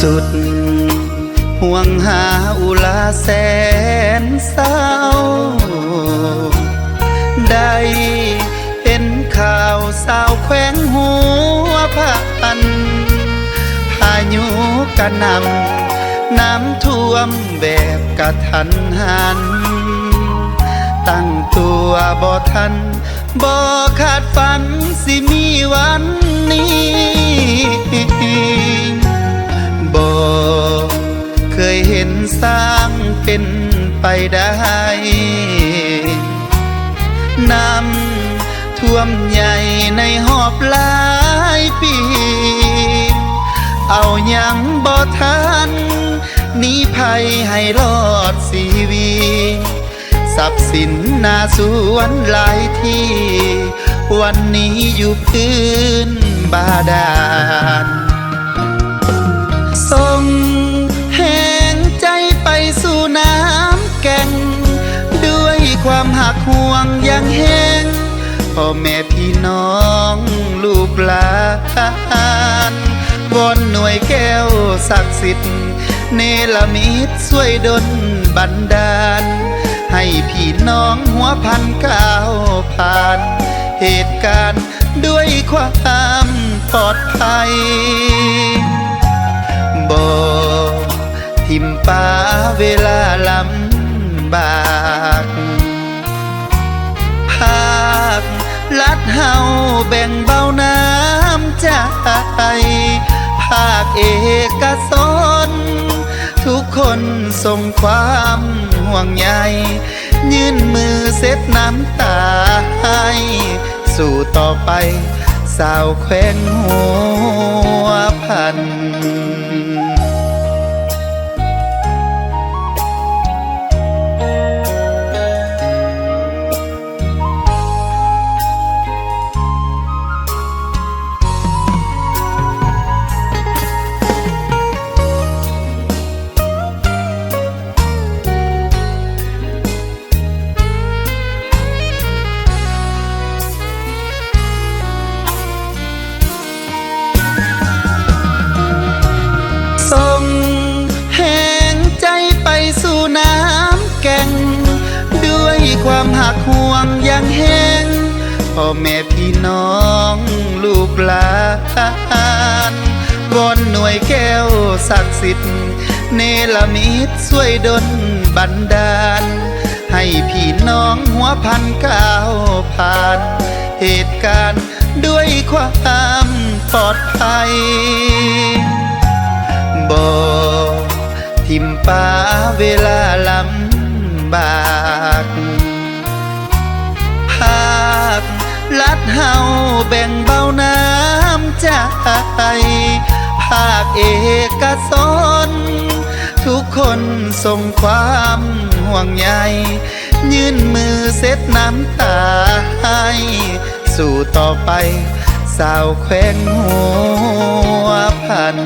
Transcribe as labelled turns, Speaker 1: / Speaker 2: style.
Speaker 1: สุด ห่วงหาอุลาแสนเศร้า ได้เห็นข่าวสาวแขวงหัวพันพายุกระนำน้ำท่วมแบบกระทันหัน ตั้งตัวบ่ทันบ่คาดฝันสิมีวันนี้ สร้างเป็นไปได้ น้ำท่วมใหญ่ในหอบหลายปี เอายังบ่ทันนีภัยให้รอดสีวีทรัพย์สินนาสวนหลายที่ วันนี้อยู่พื้นบาดา ความหักห่วงยังแห้งพ่อแม่พี่น้องลูกหลานวอนหน่วยแก้วศักดิ์สิทธิ์เนลมิตช่วยดลบันดาล ให้พี่น้องหัวพันก้าวผ่าน เหตุการณ์ด้วยความปลอดภัยบ่ทิมป้าเวลาลำบาก ลัดเฮาแบ่งเบาน้ำใจ ภาคเอกสนทุกคนส่งความห่วงใยยื่นมือเซ็ดน้ำตาให้สู่ต่อไปสาวแขวงหัวพัน ความหักห่วงยังแห้งพ่อแม่พี่น้องลูกหลานวอนหน่วยแก้วศักดิ์สิทธิ์เนลมิตช่วยดลบันดาล ให้พี่น้องหัวพันก้าวผ่าน เหตุการณ์ด้วยความปลอดภัยบ่ทิมป้าเวลาลำบาก เฮาแบ่งเบาน้ำใจ ภาคเอกสนทุกคนส่งความห่วงใยยื่นมือเซ็ดน้ำตาให้สู่ต่อไป สาวแขวงหัวพัน